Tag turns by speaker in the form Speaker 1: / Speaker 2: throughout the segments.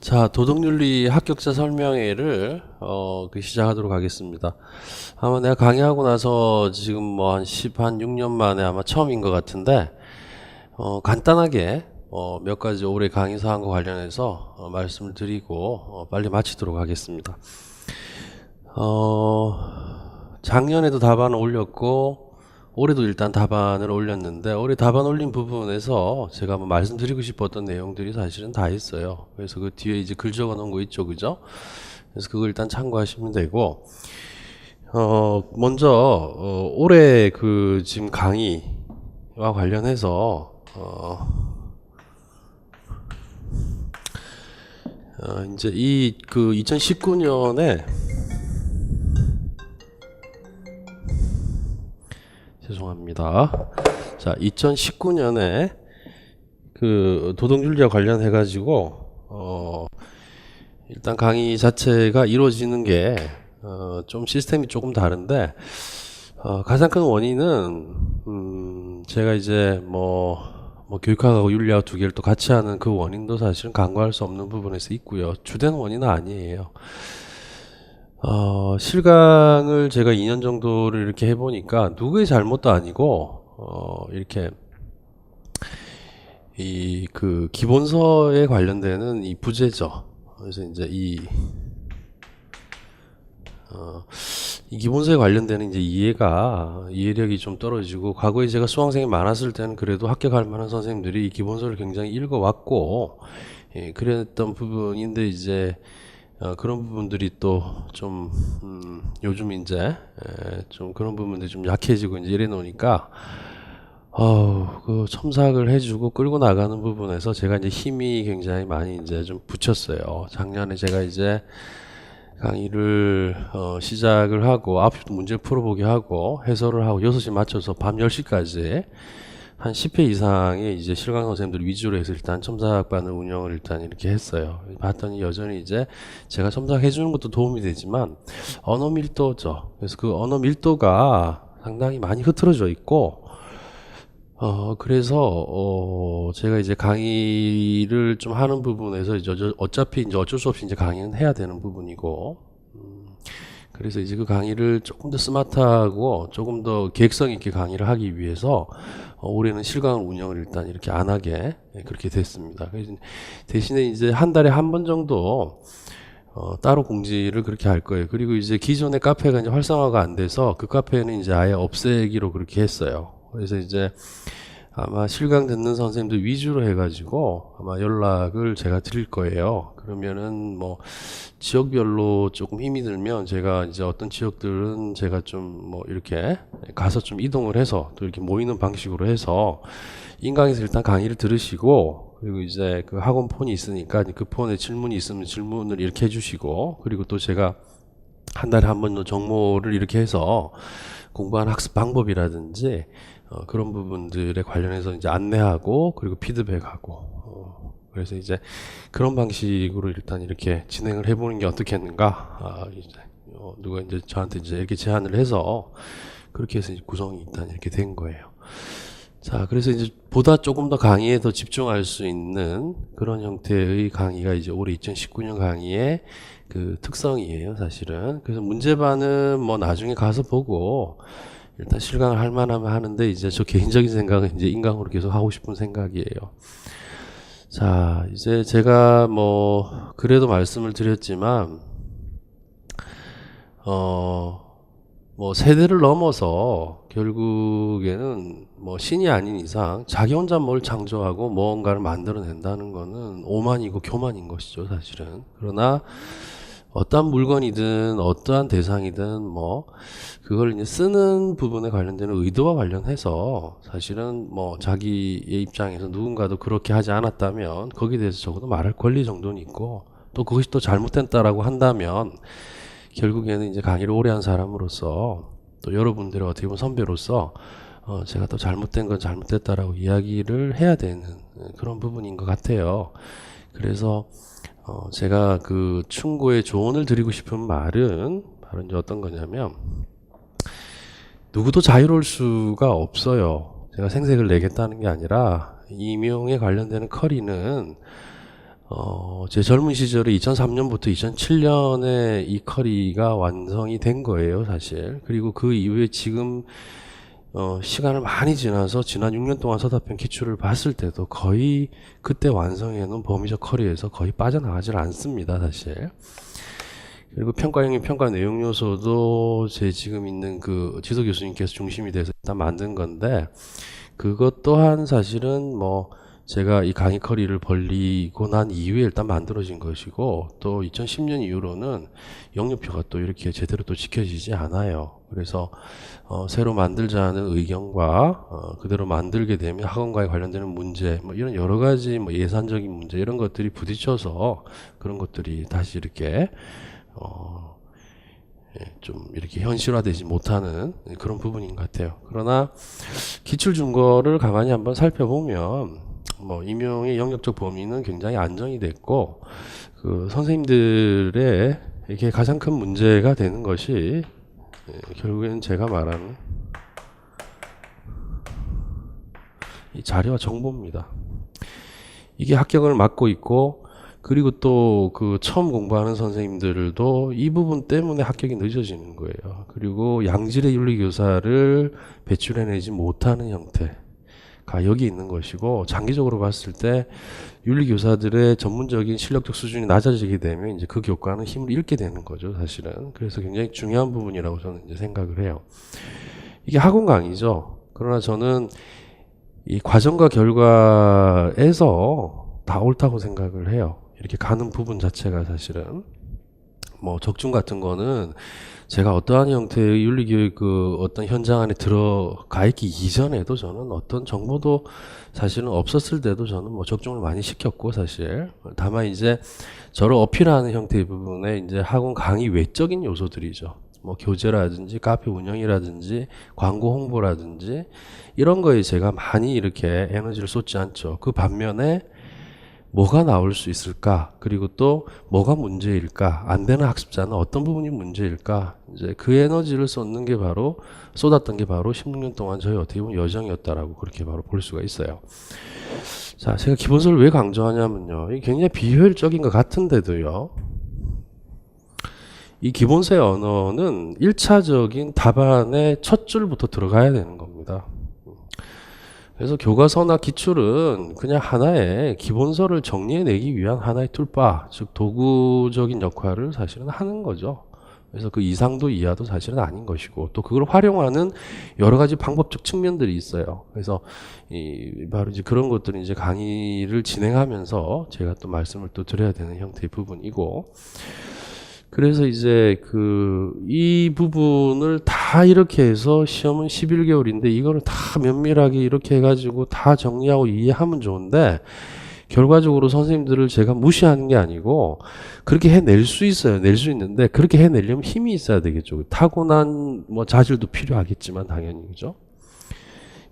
Speaker 1: 자, 도덕윤리 합격자 설명회를 어, 그 시작하도록 하겠습니다. 아마 내가 강의하고 나서 지금 뭐 한 10, 한 6년 만에 아마 처음인 것 같은데, 어, 간단하게 어, 몇 가지 올해 강의 사항과 관련해서 어, 말씀을 드리고 어, 빨리 마치도록 하겠습니다. 어, 작년에도 답안을 올렸고, 올해도 일단 답안을 올렸는데, 올해 답안 올린 부분에서 제가 한번 말씀드리고 싶었던 내용들이 사실은 다 있어요. 그래서 그 뒤에 이제 글 적어 놓은 거 있죠, 그죠? 그래서 그거 일단 참고하시면 되고, 어, 먼저, 어, 올해 그 지금 강의와 관련해서, 어, 어, 이제 이 그 2019년에 죄송합니다. 자, 2019년에 그 도덕윤리와 관련해 가지고 어 일단 강의 자체가 이루어지는 게 어, 좀 시스템이 조금 다른데 어, 가장 큰 원인은 음, 제가 이제 뭐, 뭐 교육학하고 윤리학 두 개를 또 같이 하는 그 원인도 사실은 간과할 수 없는 부분에서 있고요. 주된 원인은 아니에요. 어, 실강을 제가 2년 정도를 이렇게 해보니까 누구의 잘못도 아니고, 어, 이렇게, 이, 그, 기본서에 관련되는 이 부재죠. 그래서 이제 이, 어, 이 기본서에 관련되는 이제 이해가, 이해력이 좀 떨어지고, 과거에 제가 수강생이 많았을 때는 그래도 합격할 만한 선생님들이 이 기본서를 굉장히 읽어왔고, 예, 그랬던 부분인데 이제, 어, 그런 부분들이 또좀 음, 요즘 이제 에, 좀 그런 부분들이 좀 약해지고 이제 이래 놓으니까 어우 그 첨삭을 해주고 끌고 나가는 부분에서 제가 이제 힘이 굉장히 많이 이제 좀 붙였어요. 작년에 제가 이제 강의를 어, 시작을 하고 앞부터 문제 풀어보게 하고 해설을 하고 6시 맞춰서 밤 10시까지 한 10회 이상의 이제 실강 선생님들 위주로 해서 일단 첨삭반을 운영을 일단 이렇게 했어요. 봤더니 여전히 이제 제가 첨삭해 주는 것도 도움이 되지만 언어 밀도죠. 그래서 그 언어 밀도가 상당히 많이 흐트러져 있고 어 그래서 어 제가 이제 강의를 좀 하는 부분에서 이제 어차피 이제 어쩔 수 없이 이제 강의는 해야 되는 부분이고 음, 그래서 이제 그 강의를 조금 더 스마트하고 조금 더 계획성 있게 강의를 하기 위해서 어, 올해는 실강 운영을 일단 이렇게 안 하게 예, 그렇게 됐습니다. 대신에 이제 한 달에 한 번 정도 어, 따로 공지를 그렇게 할 거예요. 그리고 이제 기존의 카페가 이제 활성화가 안 돼서 그 카페는 이제 아예 없애기로 그렇게 했어요. 그래서 이제 아마 실강 듣는 선생님들 위주로 해가지고 아마 연락을 제가 드릴 거예요. 그러면은 뭐 지역별로 조금 힘이 들면 제가 이제 어떤 지역들은 제가 좀 뭐 이렇게 가서 좀 이동을 해서 또 이렇게 모이는 방식으로 해서 인강에서 일단 강의를 들으시고 그리고 이제 그 학원 폰이 있으니까 그 폰에 질문이 있으면 질문을 이렇게 해주시고 그리고 또 제가 한 달에 한 번 정모를 이렇게 해서 공부하는 학습 방법이라든지 어, 그런 부분들에 관련해서 이제 안내하고 그리고 피드백하고 어, 그래서 이제 그런 방식으로 일단 이렇게 진행을 해보는 게 어떻겠는가 아, 이제 어, 누가 이제 저한테 이제 이렇게 제안을 해서 그렇게 해서 이제 구성이 일단 이렇게 된 거예요. 자, 그래서 이제 보다 조금 더 강의에 더 집중할 수 있는 그런 형태의 강의가 이제 올해 2019년 강의의 그 특성이에요, 사실은. 그래서 문제반은 뭐 나중에 가서 보고 일단 실강을 할 만하면 하는데 이제 저 개인적인 생각은 이제 인강으로 계속 하고 싶은 생각이에요. 자, 이제 제가 뭐 그래도 말씀을 드렸지만 어, 뭐 세대를 넘어서 결국에는 뭐 신이 아닌 이상 자기 혼자 뭘 창조하고 무언가를 만들어낸다는 거는 오만이고 교만인 것이죠, 사실은. 그러나 어떠한 물건이든 어떠한 대상이든 뭐 그걸 이제 쓰는 부분에 관련되는 의도와 관련해서 사실은 뭐 자기의 입장에서 누군가도 그렇게 하지 않았다면 거기에 대해서 적어도 말할 권리 정도는 있고 또 그것이 또 잘못됐다라고 한다면 결국에는 이제 강의를 오래 한 사람으로서 또 여러분들의 어떻게 보면 선배로서 어 제가 또 잘못된 건 잘못됐다라고 이야기를 해야 되는 그런 부분인 것 같아요. 그래서 어 제가 그 충고에 조언을 드리고 싶은 말은 바로 이제 어떤 거냐면 누구도 자유로울 수가 없어요. 제가 생색을 내겠다는 게 아니라 이명에 관련되는 커리는 어, 제 젊은 시절에 2003년부터 2007년에 이 커리가 완성이 된 거예요, 사실. 그리고 그 이후에 지금 어, 시간을 많이 지나서 지난 6년 동안 서답형 기출을 봤을 때도 거의 그때 완성해 놓은 범위적 커리에서 거의 빠져나가질 않습니다, 사실. 그리고 평가형의 평가 내용 요소도 제 지금 있는 그 지도 교수님께서 중심이 돼서 일단 만든 건데 그것 또한 사실은 뭐 제가 이 강의 커리를 벌리고 난 이후에 일단 만들어진 것이고 또 2010년 이후로는 영역표가 또 이렇게 제대로 또 지켜지지 않아요. 그래서 어, 새로 만들자는 의견과 어, 그대로 만들게 되면 학원과에 관련되는 문제 뭐 이런 여러 가지 뭐 예산적인 문제 이런 것들이 부딪혀서 그런 것들이 다시 이렇게 어, 예, 좀 이렇게 현실화되지 못하는 그런 부분인 것 같아요. 그러나 기출 준거를 가만히 한번 살펴보면 뭐 임용의 영역적 범위는 굉장히 안정이 됐고 그 선생님들의 이게 가장 큰 문제가 되는 것이 예, 결국에는 제가 말하는 이 자료와 정보입니다. 이게 합격을 막고 있고 그리고 또 그 처음 공부하는 선생님들도 이 부분 때문에 합격이 늦어지는 거예요. 그리고 양질의 윤리 교사를 배출해내지 못하는 형태 가 여기 있는 것이고 장기적으로 봤을 때 윤리 교사들의 전문적인 실력적 수준이 낮아지게 되면 이제 그 교과는 힘을 잃게 되는 거죠, 사실은. 그래서 굉장히 중요한 부분이라고 저는 이제 생각을 해요. 이게 학원 강의죠. 그러나 저는 이 과정과 결과에서 다 옳다고 생각을 해요. 이렇게 가는 부분 자체가 사실은 뭐 적중 같은 거는 제가 어떠한 형태의 윤리교육 그 어떤 현장 안에 들어가 있기 이전에도 저는 어떤 정보도 사실은 없었을 때도 저는 뭐 적중을 많이 시켰고 사실 다만 이제 저를 어필하는 형태의 부분에 이제 학원 강의 외적인 요소들이죠. 뭐 교재라든지 카페 운영이라든지 광고 홍보라든지 이런 거에 제가 많이 이렇게 에너지를 쏟지 않죠. 그 반면에 뭐가 나올 수 있을까? 그리고 또 뭐가 문제일까? 안 되는 학습자는 어떤 부분이 문제일까? 이제 그 에너지를 쏟는 게 바로 쏟았던 게 바로 16년 동안 저희 어떻게 보면 여정이었다라고 그렇게 바로 볼 수가 있어요. 자, 제가 기본서를 왜 강조하냐면요. 이게 굉장히 비효율적인 것 같은데도요. 이 기본서의 언어는 1차적인 답안의 첫 줄부터 들어가야 되는 겁니다. 그래서 교과서나 기출은 그냥 하나의 기본서를 정리해내기 위한 하나의 툴바, 즉 도구적인 역할을 사실은 하는 거죠. 그래서 그 이상도 이하도 사실은 아닌 것이고 또 그걸 활용하는 여러 가지 방법적 측면들이 있어요. 그래서 이 바로 이제 그런 것들을 이제 강의를 진행하면서 제가 또 말씀을 또 드려야 되는 형태의 부분이고 그래서 이제 그 이 부분을 다 이렇게 해서 시험은 11개월인데 이거를 다 면밀하게 이렇게 해가지고 다 정리하고 이해하면 좋은데 결과적으로 선생님들을 제가 무시하는 게 아니고 그렇게 해낼 수 있어요. 낼 수 있는데 그렇게 해내려면 힘이 있어야 되겠죠. 타고난 뭐 자질도 필요하겠지만 당연히 그죠.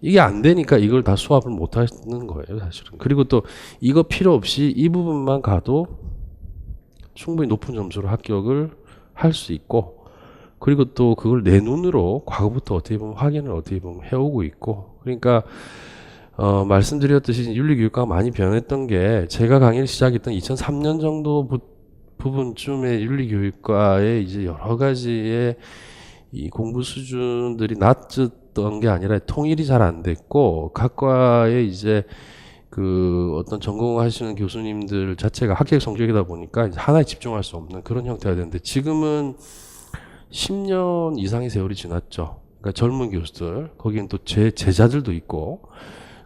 Speaker 1: 이게 안 되니까 이걸 다 수합을 못 하는 거예요, 사실은. 그리고 또 이거 필요 없이 이 부분만 가도 충분히 높은 점수로 합격을 할 수 있고 그리고 또 그걸 내 눈으로 과거부터 어떻게 보면 확인을 어떻게 보면 해오고 있고 그러니까 어, 말씀드렸듯이 윤리교육과가 많이 변했던 게 제가 강의를 시작했던 2003년 정도 부, 부분쯤에 윤리교육과의 이제 여러 가지의 이 공부 수준들이 낮았던 게 아니라 통일이 잘 안 됐고 각 과의 이제 그 어떤 전공하시는 교수님들 자체가 합격 성적이다 보니까 하나에 집중할 수 없는 그런 형태가 되는데 지금은 10년 이상의 세월이 지났죠. 그러니까 젊은 교수들, 거기엔 또제 제자들도 있고,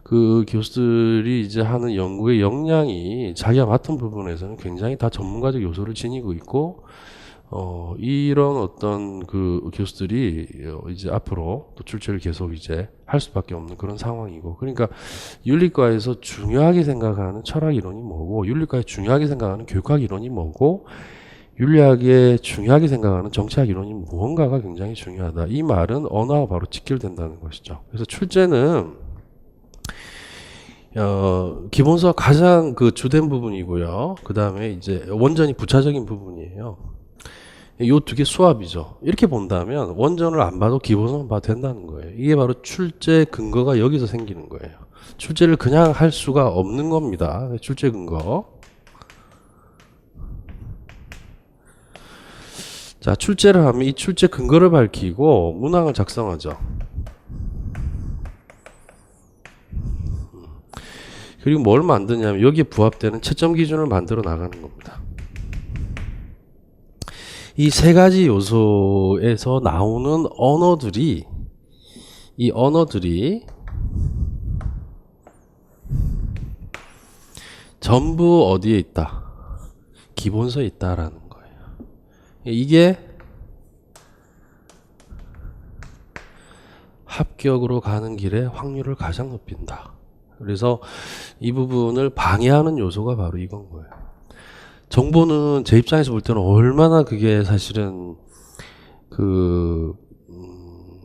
Speaker 1: 그 교수들이 이제 하는 연구의 역량이 자기가 맡은 부분에서는 굉장히 다 전문가적 요소를 지니고 있고, 어, 이런 어떤 그 교수들이 어, 이제 앞으로 또 출제를 계속 이제 할 수밖에 없는 그런 상황이고. 그러니까 윤리과에서 중요하게 생각하는 철학 이론이 뭐고, 윤리과에 중요하게 생각하는 교육학 이론이 뭐고, 윤리학에 중요하게 생각하는 정치학 이론이 무언가가 굉장히 중요하다. 이 말은 언어와 바로 직결된다는 것이죠. 그래서 출제는 어, 기본서 가장 그 주된 부분이고요. 그 다음에 이제 원전이 부차적인 부분이에요. 요 두 개 수합이죠. 이렇게 본다면 원전을 안 봐도 기본서만 봐도 된다는 거예요. 이게 바로 출제 근거가 여기서 생기는 거예요. 출제를 그냥 할 수가 없는 겁니다. 출제 근거. 자, 출제를 하면 이 출제 근거를 밝히고 문항을 작성하죠. 그리고 뭘 만드냐면 여기에 부합되는 채점 기준을 만들어 나가는 겁니다. 이 세 가지 요소에서 나오는 언어들이 이 언어들이 전부 어디에 있다? 기본서에 있다라는 거예요. 이게 합격으로 가는 길에 확률을 가장 높인다. 그래서 이 부분을 방해하는 요소가 바로 이건 거예요. 정보는 제 입장에서 볼 때는 얼마나 그게 사실은 그 음,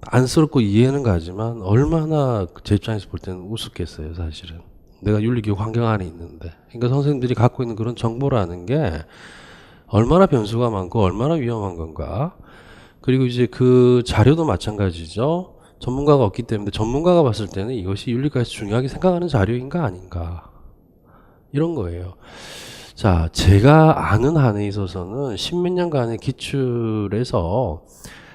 Speaker 1: 안쓰럽고 이해는 가지만 얼마나 제 입장에서 볼 때는 우습겠어요, 사실은. 내가 윤리교육 환경 안에 있는데. 그러니까 선생님들이 갖고 있는 그런 정보라는 게 얼마나 변수가 많고 얼마나 위험한 건가. 그리고 이제 그 자료도 마찬가지죠. 전문가가 없기 때문에 전문가가 봤을 때는 이것이 윤리과에서 중요하게 생각하는 자료인가 아닌가. 이런 거예요. 자, 제가 아는 한에 있어서는 십몇 년간의 기출에서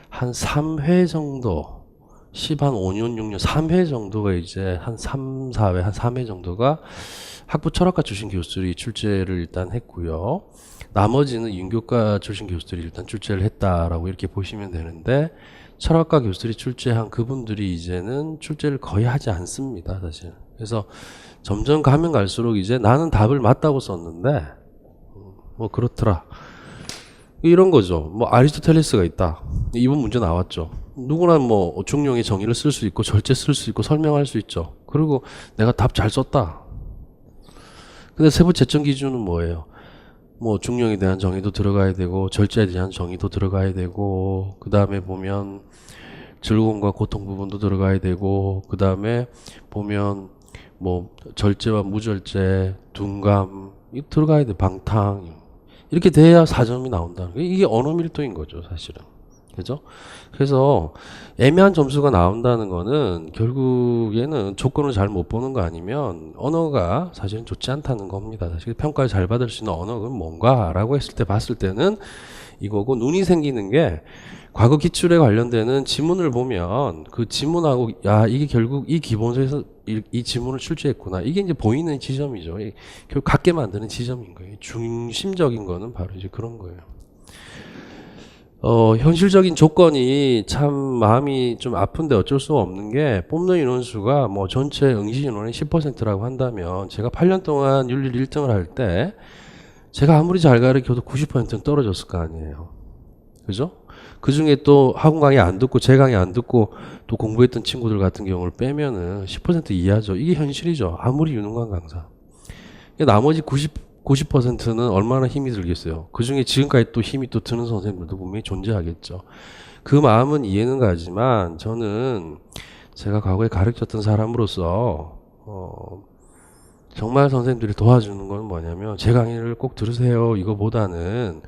Speaker 1: 한 3회 정도, 10, 한 5년, 6년, 3회 정도가 이제 한 3, 4회, 한 3회 정도가 학부 철학과 출신 교수들이 출제를 일단 했고요. 나머지는 윤교과 출신 교수들이 일단 출제를 했다라고 이렇게 보시면 되는데, 철학과 교수들이 출제한 그분들이 이제는 출제를 거의 하지 않습니다, 사실. 그래서 점점 가면 갈수록 이제 나는 답을 맞다고 썼는데, 음, 뭐 그렇더라. 이런 거죠. 뭐 아리스토텔레스가 있다. 이번 문제 나왔죠. 누구나 뭐 중용의 정의를 쓸 수 있고 절제 쓸 수 있고 설명할 수 있죠. 그리고 내가 답 잘 썼다. 근데 세부 채점 기준은 뭐예요? 뭐 중용에 대한 정의도 들어가야 되고 절제에 대한 정의도 들어가야 되고 그 다음에 보면 즐거움과 고통 부분도 들어가야 되고 그 다음에 보면 뭐 절제와 무절제, 둔감 이 들어가야 돼 방탕 이렇게 돼야 사점이 나온다는 거예요. 이게 언어 밀도인 거죠 사실은 그죠? 그래서 애매한 점수가 나온다는 거는 결국에는 조건을 잘 못 보는 거 아니면 언어가 사실은 좋지 않다는 겁니다. 사실 평가를 잘 받을 수 있는 언어는 뭔가라고 했을 때 봤을 때는 이거고 눈이 생기는 게 과거 기출에 관련되는 지문을 보면 그 지문하고 야 이게 결국 이 기본서에서 이, 이 지문을 출제했구나 이게 이제 보이는 지점이죠. 이, 결국 갖게 만드는 지점인 거예요. 중심적인 거는 바로 이제 그런 거예요. 어, 현실적인 조건이 참 마음이 좀 아픈데 어쩔 수 없는 게 뽑는 인원수가 뭐 전체 응시 인원의 10%라고 한다면 제가 8년 동안 윤리를 1등을 할 때 제가 아무리 잘 가르쳐도 90%는 떨어졌을 거 아니에요. 그죠? 그 중에 또 학원 강의 안 듣고 제 강의 안 듣고 또 공부했던 친구들 같은 경우를 빼면은 10% 이하죠. 이게 현실이죠. 아무리 유능한 강사. 나머지 90 90%는 얼마나 힘이 들겠어요. 그 중에 지금까지 또 힘이 또 드는 선생님들도 분명히 존재하겠죠. 그 마음은 이해는 가지만 저는 제가 과거에 가르쳤던 사람으로서 어, 정말 선생님들이 도와주는 건 뭐냐면 제 강의를 꼭 들으세요. 이거보다는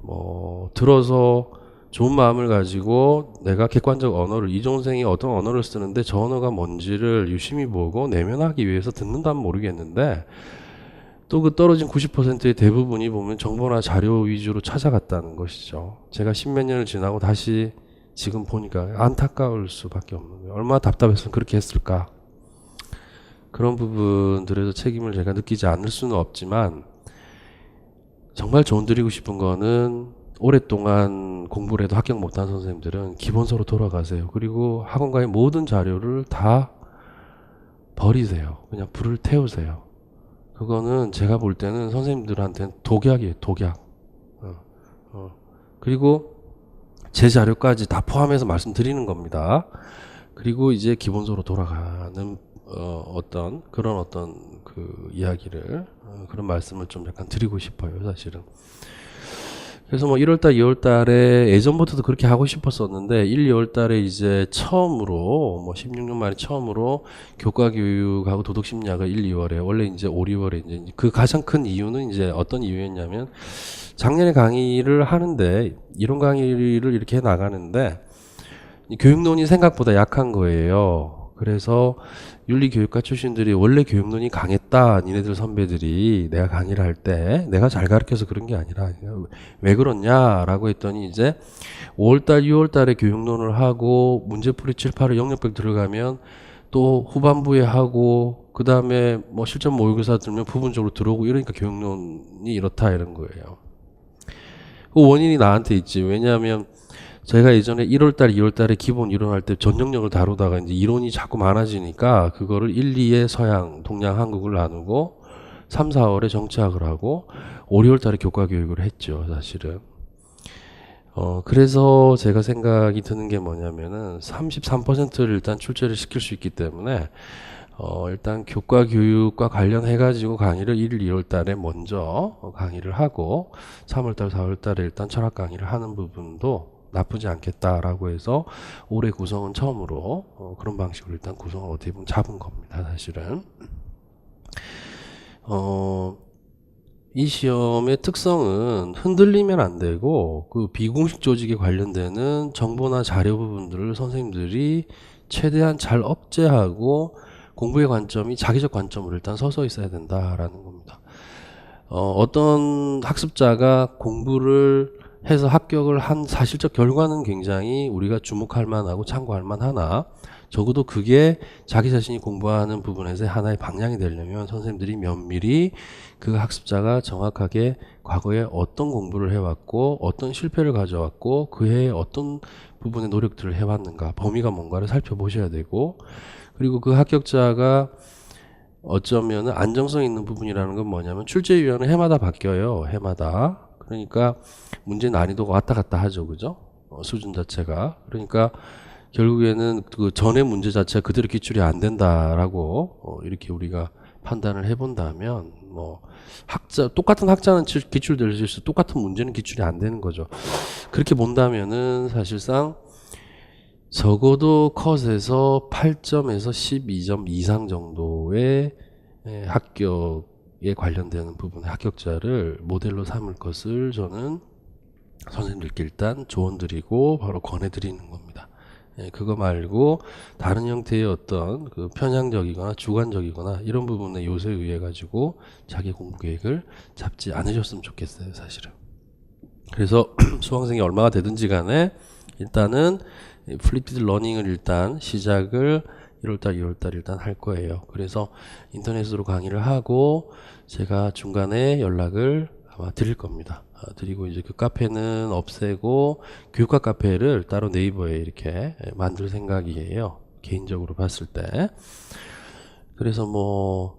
Speaker 1: 뭐 들어서 좋은 마음을 가지고 내가 객관적 언어를 이종생이 어떤 언어를 쓰는데 저 언어가 뭔지를 유심히 보고 내면하기 위해서 듣는다면 모르겠는데 또 그 떨어진 90%의 대부분이 보면 정보나 자료 위주로 찾아갔다는 것이죠. 제가 십몇 년을 지나고 다시 지금 보니까 안타까울 수밖에 없는 거예요. 얼마나 답답했으면 그렇게 했을까. 그런 부분들에서 책임을 제가 느끼지 않을 수는 없지만 정말 조언드리고 싶은 거는 오랫동안 공부를 해도 합격 못한 선생님들은 기본서로 돌아가세요. 그리고 학원가의 모든 자료를 다 버리세요. 그냥 불을 태우세요. 그거는 제가 볼 때는 선생님들한테는 독약이에요, 독약. 어, 어. 그리고 제 자료까지 다 포함해서 말씀드리는 겁니다. 그리고 이제 기본서로 돌아가는 어, 어떤 그런 어떤 그 이야기를 어, 그런 말씀을 좀 약간 드리고 싶어요, 사실은. 그래서 뭐 1월달, 2월달에 예전부터도 그렇게 하고 싶었었는데 1, 2월달에 이제 처음으로 뭐 16년 만에 처음으로 교과 교육하고 도덕 심리학을 1, 2월에 원래 이제 5, 6월에 이제 그 가장 큰 이유는 이제 어떤 이유였냐면 작년에 강의를 하는데 이론 강의를 이렇게 해 나가는데 교육론이 생각보다 약한 거예요. 그래서 윤리교육과 출신들이 원래 교육론이 강했다. 니네들 선배들이 내가 강의를 할 때 내가 잘 가르쳐서 그런 게 아니라 왜 그렇냐라고 했더니 이제 5월달, 6월달에 교육론을 하고 문제풀이 7, 8을 영역백 들어가면 또 후반부에 하고 그 다음에 뭐 실전 모의고사 들면 부분적으로 들어오고 이러니까 교육론이 이렇다 이런 거예요. 그 원인이 나한테 있지. 왜냐하면 제가 예전에 1월달, 2월달에 기본 이론할 때전 영역을 다루다가 이제 이론이 자꾸 많아지니까 그거를 1, 2에 서양, 동양, 한국을 나누고 3, 4월에 정치학을 하고 5, 6월달에 교과 교육을 했죠, 사실은. 어, 그래서 제가 생각이 드는 게 뭐냐면은 33%를 일단 출제를 시킬 수 있기 때문에 어, 일단 교과 교육과 관련해가지고 강의를 1일, 2월 달에 먼저 어, 강의를 하고 3월 달, 4월 달에 일단 철학 강의를 하는 부분도 나쁘지 않겠다라고 해서 올해 구성은 처음으로 어, 그런 방식으로 일단 구성을 어떻게 보면 잡은 겁니다, 사실은. 어, 이 시험의 특성은 흔들리면 안 되고 그 비공식 조직에 관련되는 정보나 자료 부분들을 선생님들이 최대한 잘 억제하고 공부의 관점이 자기적 관점으로 일단 서서 있어야 된다라는 겁니다. 어, 어떤 학습자가 공부를 해서 합격을 한 사실적 결과는 굉장히 우리가 주목할 만하고 참고할 만하나 적어도 그게 자기 자신이 공부하는 부분에서 하나의 방향이 되려면 선생님들이 면밀히 그 학습자가 정확하게 과거에 어떤 공부를 해왔고 어떤 실패를 가져왔고 그해 어떤 부분의 노력들을 해왔는가 범위가 뭔가를 살펴보셔야 되고 그리고 그 합격자가 어쩌면은 안정성 있는 부분이라는 건 뭐냐면 출제위원은 해마다 바뀌어요. 해마다. 그러니까 문제 난이도가 왔다 갔다 하죠. 그죠? 어, 수준 자체가. 그러니까 결국에는 그 전의 문제 자체가 그대로 기출이 안 된다라고 어, 이렇게 우리가 판단을 해본다면 뭐 학자 똑같은 학자는 칠- 기출될 수 있어 똑같은 문제는 기출이 안 되는 거죠. 그렇게 본다면은 사실상 적어도 컷에서 8점에서 12점 이상 정도의 예, 합격 에 관련되는 부분의 합격자를 모델로 삼을 것을 저는 선생님들께 일단 조언 드리고 바로 권해 드리는 겁니다. 예, 그거 말고 다른 형태의 어떤 그 편향적이거나 주관적이거나 이런 부분의 요소에 의해 가지고 자기 공부 계획을 잡지 않으셨으면 좋겠어요, 사실은. 그래서 수강생이 얼마가 되든지 간에 일단은 이 플리피드 러닝을 일단 시작을 1월달, 2월달 일단 할 거예요. 그래서 인터넷으로 강의를 하고 제가 중간에 연락을 아마 드릴 겁니다. 아, 드리고 이제 그 카페는 없애고 교육학 카페를 따로 네이버에 이렇게 만들 생각이에요. 개인적으로 봤을 때. 그래서 뭐,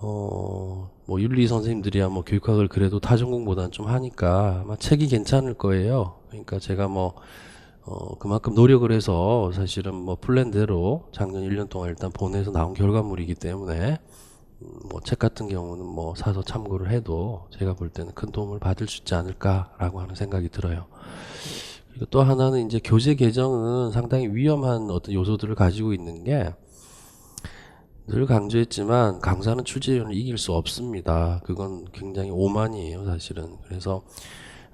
Speaker 1: 어, 뭐 윤리 선생님들이야 뭐 교육학을 그래도 타전공보다는 좀 하니까 아마 책이 괜찮을 거예요. 그러니까 제가 뭐 어, 그만큼 노력을 해서 사실은 뭐 플랜대로 작년 1년 동안 일단 보내서 나온 결과물이기 때문에 뭐 책 같은 경우는 뭐 사서 참고를 해도 제가 볼 때는 큰 도움을 받을 수 있지 않을까라고 하는 생각이 들어요. 그리고 또 하나는 이제 교재 개정은 상당히 위험한 어떤 요소들을 가지고 있는 게 늘 강조했지만 강사는 출제위원을 이길 수 없습니다. 그건 굉장히 오만이에요, 사실은. 그래서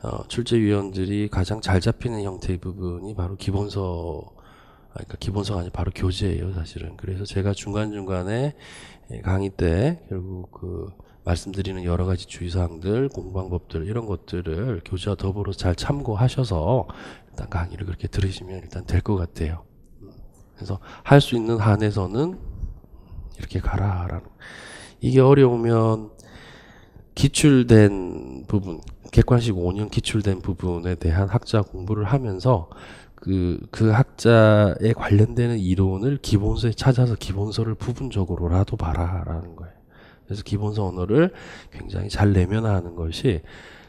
Speaker 1: 어, 출제위원들이 가장 잘 잡히는 형태의 부분이 바로 기본서, 아, 그러니까 기본서가 아니라 바로 교재예요, 사실은. 그래서 제가 중간중간에 예, 강의 때 결국 그 말씀드리는 여러 가지 주의사항들, 공부방법들 이런 것들을 교재와 더불어 잘 참고하셔서 일단 강의를 그렇게 들으시면 일단 될 것 같아요. 음, 그래서 할 수 있는 한에서는 이렇게 가라라는. 이게 어려우면 기출된 부분, 객관식 5년 기출된 부분에 대한 학자 공부를 하면서 그, 그 학자에 관련되는 이론을 기본서에 찾아서 기본서를 부분적으로라도 봐라라는 거예요. 그래서 기본서 언어를 굉장히 잘 내면화하는 것이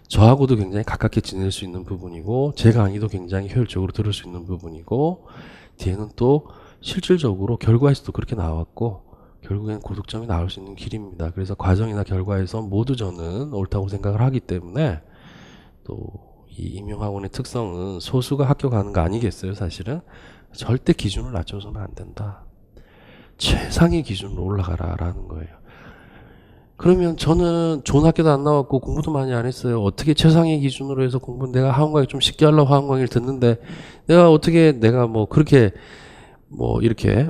Speaker 1: 저하고도 굉장히 가깝게 지낼 수 있는 부분이고 제 강의도 굉장히 효율적으로 들을 수 있는 부분이고 뒤에는 또 실질적으로 결과에서도 그렇게 나왔고 결국엔 고득점이 나올 수 있는 길입니다. 그래서 과정이나 결과에서 모두 저는 옳다고 생각을 하기 때문에 또 이 임용학원의 특성은 소수가 합격하는 거 아니겠어요, 사실은? 절대 기준을 낮춰서는 안 된다. 최상의 기준으로 올라가라라는 거예요. 그러면 저는 좋은 학교도 안 나왔고 공부도 많이 안 했어요. 어떻게 최상의 기준으로 해서 공부 내가 학원 강의 좀 쉽게 하려고 학원 강의를 듣는데 내가 어떻게 내가 뭐 그렇게 뭐 이렇게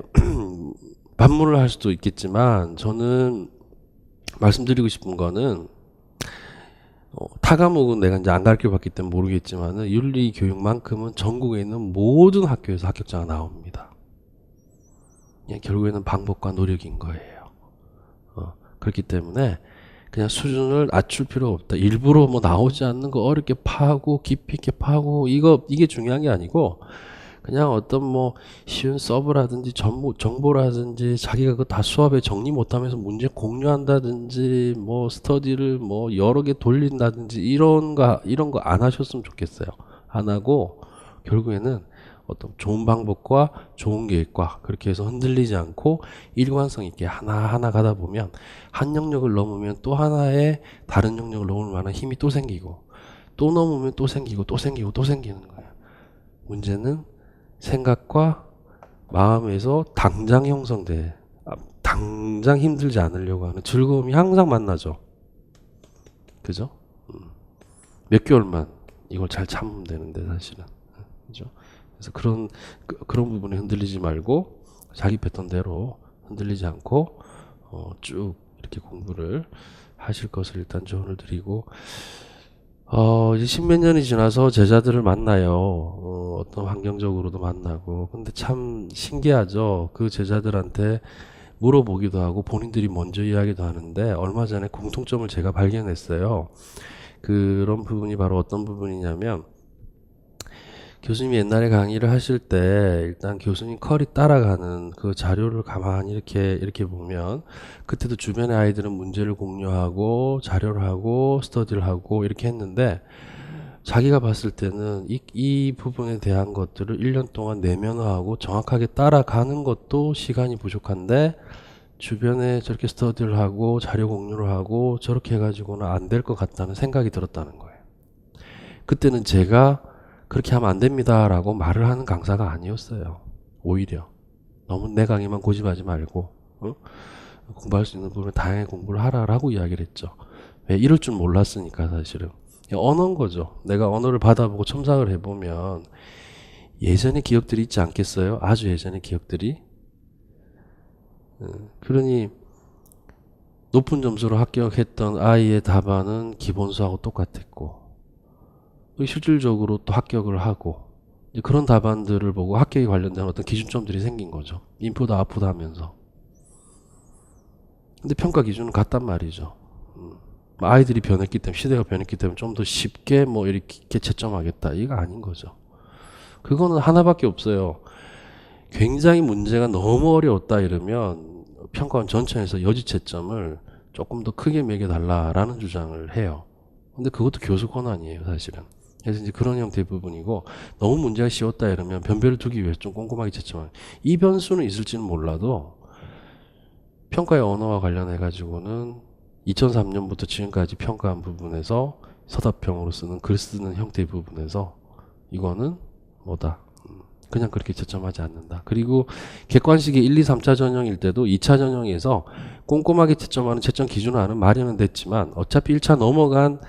Speaker 1: 반문을 할 수도 있겠지만 저는 말씀드리고 싶은 거는 어, 타 과목은 내가 이제 안 가르쳐 봤기 때문에 모르겠지만은 윤리 교육만큼은 전국에 있는 모든 학교에서 합격자가 나옵니다. 그냥 결국에는 방법과 노력인 거예요. 어, 그렇기 때문에 그냥 수준을 낮출 필요 없다. 일부러 뭐 나오지 않는 거 어렵게 파고 깊이 있게 파고 이거 이게 중요한 게 아니고 그냥 어떤 뭐 쉬운 서브라든지 정보, 정보라든지 자기가 그 다 수업에 정리 못하면서 문제 공유한다든지 뭐 스터디를 뭐 여러 개 돌린다든지 이런 거 이런 거 안 하셨으면 좋겠어요. 안 하고 결국에는 어떤 좋은 방법과 좋은 계획과 그렇게 해서 흔들리지 않고 일관성 있게 하나하나 가다 보면 한 영역을 넘으면 또 하나의 다른 영역을 넘을 만한 힘이 또 생기고 또 넘으면 또 생기고 또 생기고 또 생기는 거예요. 문제는 생각과 마음에서 당장 형성돼 아, 당장 힘들지 않으려고 하는 즐거움이 항상 만나죠. 그죠? 음. 몇 개월만 이걸 잘 참으면 되는데 사실은 그죠? 그래서 그런 그, 런 부분에 흔들리지 말고 자기 패턴대로 흔들리지 않고 어, 쭉 이렇게 공부를 하실 것을 일단 조언을 드리고 어, 이제 십몇 년이 지나서 제자들을 만나요. 어, 어떤 환경적으로도 만나고. 근데 참 신기하죠. 그 제자들한테 물어보기도 하고 본인들이 먼저 이야기도 하는데 얼마 전에 공통점을 제가 발견했어요. 그런 부분이 바로 어떤 부분이냐면 교수님이 옛날에 강의를 하실 때 일단 교수님 컬이 따라가는 그 자료를 가만히 이렇게 이렇게 보면 그때도 주변의 아이들은 문제를 공유하고 자료를 하고 스터디를 하고 이렇게 했는데 자기가 봤을 때는 이, 이 부분에 대한 것들을 1년 동안 내면화하고 정확하게 따라가는 것도 시간이 부족한데 주변에 저렇게 스터디를 하고 자료 공유를 하고 저렇게 해가지고는 안 될 것 같다는 생각이 들었다는 거예요. 그때는 제가 그렇게 하면 안 됩니다라고 말을 하는 강사가 아니었어요. 오히려 너무 내 강의만 고집하지 말고 어? 공부할 수 있는 부분을 다양하게 공부를 하라라고 이야기를 했죠. 왜 이럴 줄 몰랐으니까 사실은 언어인 거죠. 내가 언어를 받아보고 첨삭을 해보면 예전의 기억들이 있지 않겠어요? 아주 예전의 기억들이. 어, 그러니 높은 점수로 합격했던 아이의 답안은 기본수하고 똑같았고 실질적으로 또 합격을 하고 그런 답안들을 보고 합격에 관련된 어떤 기준점들이 생긴 거죠. 인풋 아웃풋 하면서. 근데 평가 기준은 같단 말이죠. 음. 아이들이 변했기 때문에 시대가 변했기 때문에 좀 더 쉽게 뭐 이렇게 채점하겠다 이거 아닌 거죠. 그거는 하나밖에 없어요. 굉장히 문제가 너무 어려웠다 이러면 평가원 전체에서 여지 채점을 조금 더 크게 매겨달라라는 주장을 해요. 근데 그것도 교수 권한이에요, 사실은. 그래서 이제 그런 형태의 부분이고 너무 문제가 쉬웠다 이러면 변별을 두기 위해서 좀 꼼꼼하게 채점하는 이 변수는 있을지는 몰라도 평가의 언어와 관련해 가지고는 2003년부터 지금까지 평가한 부분에서 서답형으로 쓰는 글 쓰는 형태의 부분에서 이거는 뭐다 음, 그냥 그렇게 채점하지 않는다. 그리고 객관식의 1, 2, 3차 전형일 때도 2차 전형에서 꼼꼼하게 채점하는 채점 기준화는 마련은 됐지만 어차피 1차 넘어간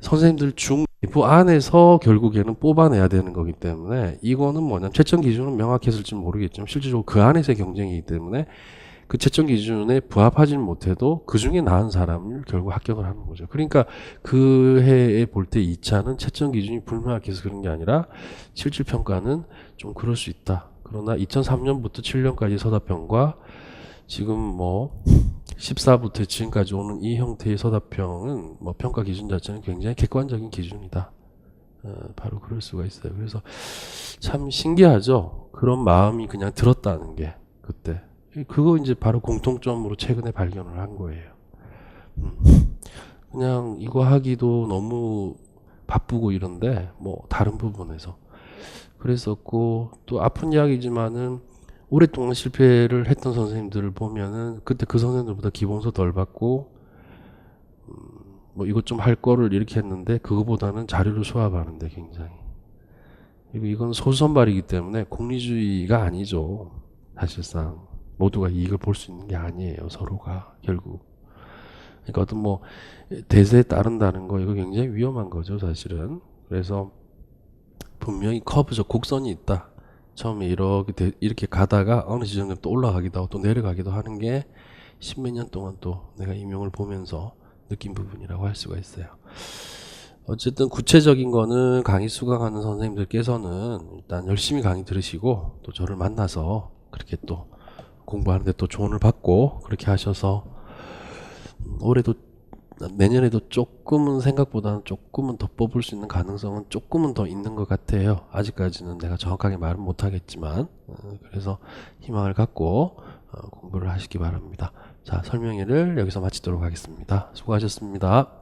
Speaker 1: 선생님들 중 그 안에서 결국에는 뽑아내야 되는 거기 때문에 이거는 뭐냐 채점 기준은 명확했을지 모르겠지만 실질적으로 그 안에서의 경쟁이기 때문에 그 채점 기준에 부합하지는 못해도 그 중에 나은 사람을 결국 합격을 하는 거죠. 그러니까 그 해에 볼 때 2차는 채점 기준이 불명확해서 그런 게 아니라 실질 평가는 좀 그럴 수 있다. 그러나 2003년부터 7년까지 서답형과 지금 뭐 14부터 지금까지 오는 이 형태의 서답형은 뭐 평가 기준 자체는 굉장히 객관적인 기준이다. 어, 바로 그럴 수가 있어요. 그래서 참 신기하죠. 그런 마음이 그냥 들었다는 게 그때 그거 이제 바로 공통점으로 최근에 발견을 한 거예요. 음. 그냥 이거 하기도 너무 바쁘고 이런데 뭐 다른 부분에서 그랬었고 또 아픈 이야기지만은 오랫동안 실패를 했던 선생님들을 보면은 그때 그 선생님들보다 기본서 덜 받고 음, 뭐 이것 좀 할 거를 이렇게 했는데 그거보다는 자료를 수합하는데 굉장히. 그리고 이건 소수선발이기 때문에 공리주의가 아니죠. 사실상. 모두가 이익을 볼 수 있는 게 아니에요 서로가 결국. 그러니까 어떤 뭐 대세에 따른다는 거 이거 굉장히 위험한 거죠 사실은. 그래서 분명히 커브적 곡선이 있다 처음에 이렇게 돼- 이렇게 가다가 어느 지점 되면 또 올라가기도 하고 또 내려가기도 하는 게 십몇 년 동안 또 내가 임용을 보면서 느낀 부분이라고 할 수가 있어요. 어쨌든 구체적인 거는 강의 수강하는 선생님들께서는 일단 열심히 강의 들으시고 또 저를 만나서 그렇게 또 공부하는데 또 조언을 받고 그렇게 하셔서 음, 올해도 내년에도 조금은 생각보다는 조금은 더 뽑을 수 있는 가능성은 조금은 더 있는 것 같아요. 아직까지는 내가 정확하게 말은 못하겠지만 어, 그래서 희망을 갖고 어, 공부를 하시기 바랍니다. 자 설명회를 여기서 마치도록 하겠습니다. 수고하셨습니다.